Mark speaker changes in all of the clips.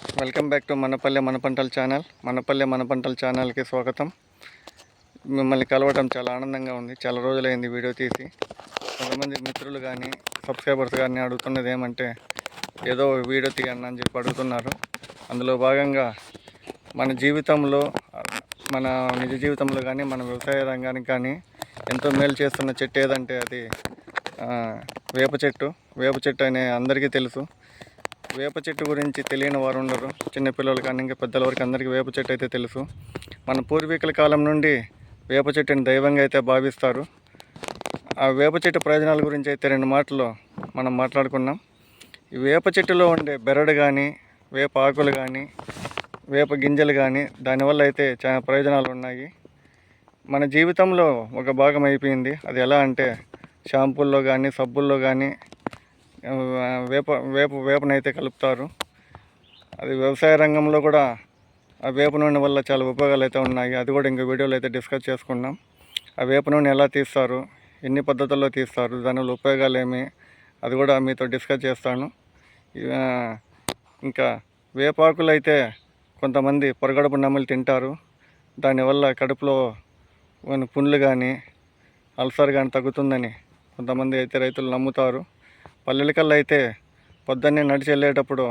Speaker 1: Welcome back to మనపల్లె మన పంటల channel. మనపల్లె మన పంటల ఛానల్కి స్వాగతం. మిమ్మల్ని కలవడం చాలా ఆనందంగా ఉంది. చాలా రోజులైంది వీడియో తీసి. కొంతమంది మిత్రులు కానీ సబ్స్క్రైబర్స్ కానీ అడుగుతున్నది ఏమంటే ఏదో వీడియో తీయండి అని చెప్పి అడుగుతున్నారు. అందులో భాగంగా మన జీవితంలో మన నిజ జీవితంలో కానీ మన వ్యవసాయ రంగానికి కానీ ఎంతో మేలు చేస్తున్న చెట్టు ఏదంటే అది వేప చెట్టు. వేప చెట్టు అనే అందరికీ తెలుసు. వేప చెట్టు గురించి తెలియని వారు ఉండరు. చిన్నపిల్లలు కానీ ఇంకా పెద్దల వరకు అందరికీ వేప చెట్టు అయితే తెలుసు. మన పూర్వీకుల కాలం నుండి వేప చెట్టుని దైవంగా అయితే భావిస్తారు. ఆ వేప చెట్టు ప్రయోజనాల గురించి అయితే రెండు మాటలు మనం మాట్లాడుకున్నాం. ఈ వేప చెట్టులో ఉండే బెరడు కానీ వేప ఆకులు కానీ వేప గింజలు కానీ దానివల్ల అయితే చాలా ప్రయోజనాలు ఉన్నాయి. మన జీవితంలో ఒక భాగం అయిపోయింది. అది ఎలా అంటే షాంపూల్లో కానీ సబ్బుల్లో కానీ వేప వేప వేపనైతే కలుపుతారు. అది వ్యవసాయ రంగంలో కూడా ఆ వేప నూనె వల్ల చాలా ఉపయోగాలు అయితే ఉన్నాయి. అది కూడా ఇంకా వీడియోలో అయితే డిస్కస్ చేసుకున్నాం ఆ వేప నూనె ఎలా తీస్తారు? ఎన్ని పద్ధతుల్లో తీస్తారు? దానివల్ల ఉపయోగాలు ఏమి? అది కూడా మీతో డిస్కస్ చేస్తాను. ఇంకా వేపాకులు అయితే కొంతమంది పొరగడుపు నమ్మలు తింటారు. దానివల్ల కడుపులో పుండ్లు కానీ అల్సర్ కానీ తగ్గుతుందని కొంతమంది అయితే రైతులు నమ్ముతారు. పల్లెలకల్లా అయితే పొద్దున్నే నడిచి వెళ్ళేటప్పుడు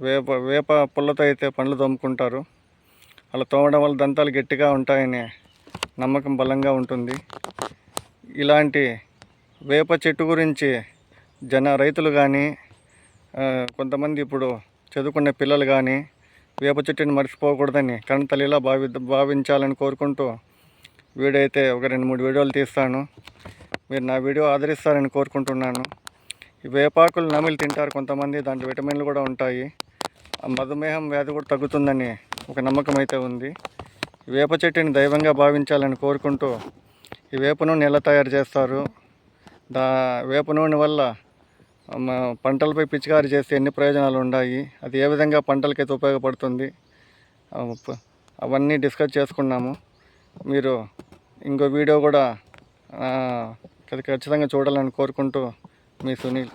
Speaker 1: వేప వేప పుల్లతో అయితే పండ్లు తోముకుంటారు. అలా తోమడం వల్ల దంతాలు గట్టిగా ఉంటాయని నమ్మకం బలంగా ఉంటుంది. ఇలాంటి వేప చెట్టు గురించి జన రైతులు కానీ కొంతమంది ఇప్పుడు చదువుకునే పిల్లలు కానీ వేప చెట్టుని మర్చిపోకూడదని కణతల్లిలా భావి భావించాలని కోరుకుంటూ వీడియో అయితే ఒక రెండు మూడు వీడియోలు తీస్తాను. మీరు నా వీడియో ఆదరిస్తారని కోరుకుంటున్నాను. వేపాకులు నమిలి తింటారు కొంతమంది దాంట్లో విటమిన్లు కూడా ఉంటాయి. ఆ మధుమేహం వ్యాధి కూడా తగ్గుతుందని ఒక నమ్మకం అయితే ఉంది. వేప చెట్టుని దైవంగా భావించాలని కోరుకుంటూ ఈ వేప నూనె ఎలా తయారు చేస్తారు? దా వేప నూనె వల్ల పంటలపై పిచికారి చేస్తే ఎన్ని ప్రయోజనాలు ఉన్నాయి? అది ఏ విధంగా పంటలకైతే ఉపయోగపడుతుంది? అవన్నీ డిస్కస్ చేసుకున్నాము. మీరు ఇంకో వీడియో కూడా ఖచ్చితంగా చూడాలని కోరుకుంటూ mi sunil